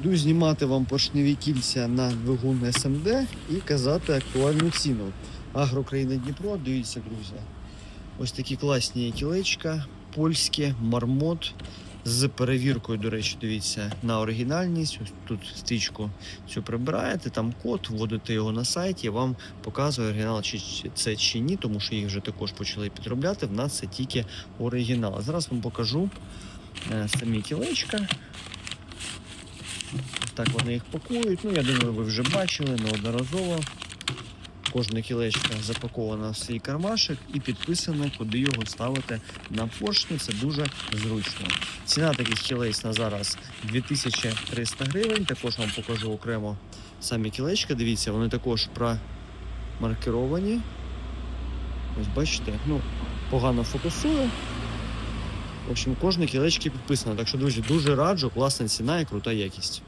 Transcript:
Йду знімати вам поршневі кільця на двигун СМД і казати актуальну ціну. Агрокраїна Дніпро, дивіться, друзі. Ось такі класні кілечка, польське, мармот. З перевіркою, до речі, дивіться на оригінальність. Ось тут стрічку цю прибираєте, там код, вводите його на сайті, вам показує оригінал, чи це чи ні, тому що їх вже також почали підробляти. В нас це тільки оригінал. Зараз вам покажу е, самі кілечка. Так вони їх пакують. Ну, я думаю, ви вже бачили неодноразово. Кожне кілечко запаковано в свій кармашик і підписано, куди його ставити на поршні. Це дуже зручно. Ціна таких кілець на зараз 2300 гривень. Також вам покажу окремо самі кілечка. Дивіться, вони також промаркеровані. Ось бачите, ну, погано фокусую. В общем, кожне кілечко підписано. Так що, друзі, дуже раджу, класна ціна і крута якість.